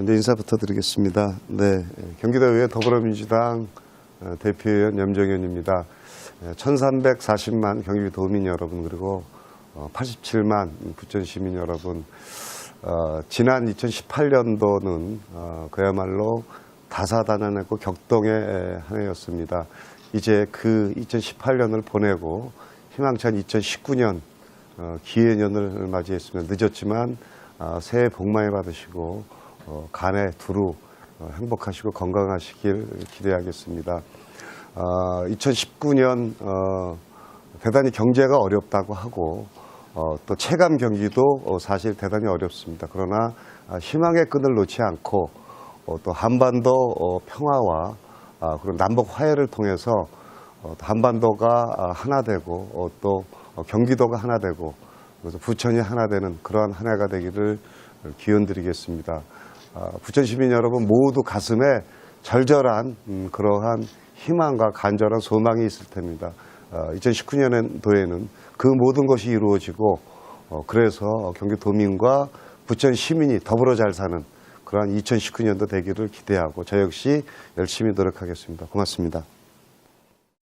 먼저 인사부터 드리겠습니다. 네, 경기도의회 더불어민주당 어, 대표위원 염정현입니다. 1340만 경기도민 여러분 그리고 어, 87만 부천 시민 여러분 어, 지난 2018년도는 어, 그야말로 다사다난하고 격동의 한 해였습니다. 이제 그 2018년을 보내고 희망찬 2019년 어, 기해년을 맞이했으면 늦었지만 아, 새해 복 많이 받으시고 어, 간에 두루 어, 행복하시고 건강하시길 기대하겠습니다. 아, 2019년 어, 대단히 경제가 어렵다고 하고 어, 또 체감 경기도 어, 사실 대단히 어렵습니다. 그러나 아, 희망의 끈을 놓지 않고 어, 또 한반도 어, 평화와 아, 그리고 남북 화해를 통해서 어, 또 한반도가 아, 하나 되고 어, 또 어, 경기도가 하나 되고 그래서 부천이 하나 되는 그러한 한 해가 되기를 기원드리겠습니다. 아, 부천 시민 여러분 모두 가슴에 절절한 음, 그러한 희망과 간절한 소망이 있을 텐니다. 2019년도에는 그 모든 것이 이루어지고 어, 그래서 경기도민과 부천 시민이 더불어 잘 사는 그러한 2019년도 되기를 기대하고 저 역시 열심히 노력하겠습니다. 고맙습니다.